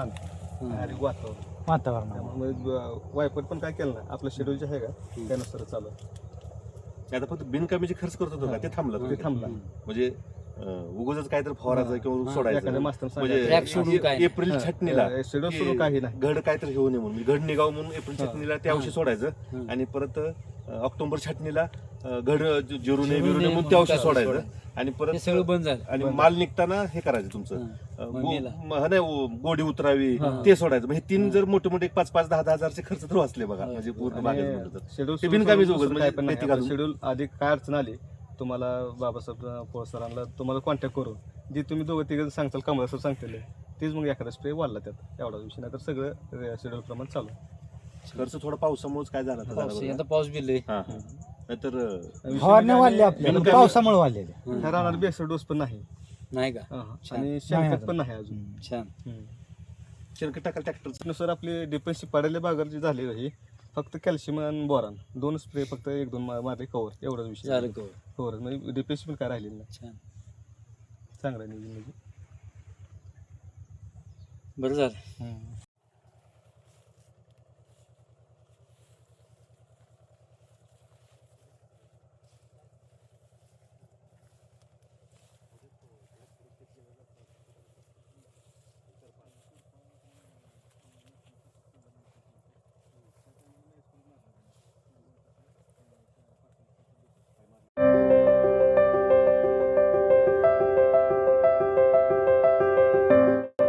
आणि वातावरण. वातावरण. त्यामुळे वायपर पण काय केलं ना आपलं शेड्यूल जे आहे का त्यानुसार चालू आहे. आता फक्त बिनकामीचे खर्च करत होतो का? ते थांबलं. ते. थांबला. म्हणजे उगोच काहीतरी फवारायचं किंवा एखाद्या सोडायचं. मास्तर Track सोडून काय नाही. एप्रिल छटणीला. शेड्यूल सुरू काही नाही. घड काहीतरी घेऊ नये म्हणून. घड निघाव म्हणून एप्रिल. छटणीला ते औषध सोडायचं. आणि परत अं, ऑक्टोबर छटणीला घड ज- जिरू नये जिरू बिरू नये नये म्हणून ते औषध सोडायचं आणि हे परत सगळं बंद झालं आणि. माल निघताना हे करायचं तुमचं. अं, मग गो- मेला. म- नाही, गोडी उतरावी हा. ते सोडायचं म्हणजे तीन जर मोठे मोठे पाच पाच दहा दहा हजारचे खर्च तर वाचले बघा हो. म्हणजे पूर्ण बागेत आणि म्हटलं तर. शेड्यूल ते सुरू बिनकामी करून उगाच दुसरं म्हणजे घालून. शेड्यूल आधी काय अडचण आली तुम्हाला बाबासाहेब पोळ सरांना तुम्हाला कॉन्टॅक्ट करून जे तुम्ही दोघं तिघं सांगताल कमला सर सांगतील तेच मग एखादा स्प्रे वाढला त्यात एवढा विषय नाही तर सगळं शेड्यूल प्रमाण चालू खर्च थोडा पावसामुळेच काय झाला पाऊस बिल हा नाहीतर फवारण्या वाढल्या आपल्याला बिनकामी- पावसामुळे वाढलेल्या रानाला बेसर डोस पण नाही. नाही का? हा. छान. आणि शेणखत. पण नाही अजून. छान. शेणखत टाकायला ट्रॅक्टरनुसार आपली डिपेन्सी पडायला बाजार जी झाली ही फक्त कॅल्शियम आणि बोरान. दोन स्प्रे फक्त एक दोन मा- मारले कवर एवढाच विषय. झालं कवर कवर म्हणजे डिपेन्सी पण काय राहिलेली नाही. छान. चांगला आहे नियोजन म्हणजे. बरं झालं.